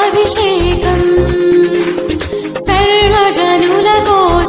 అభిషేకం సర్వజనుల కోసం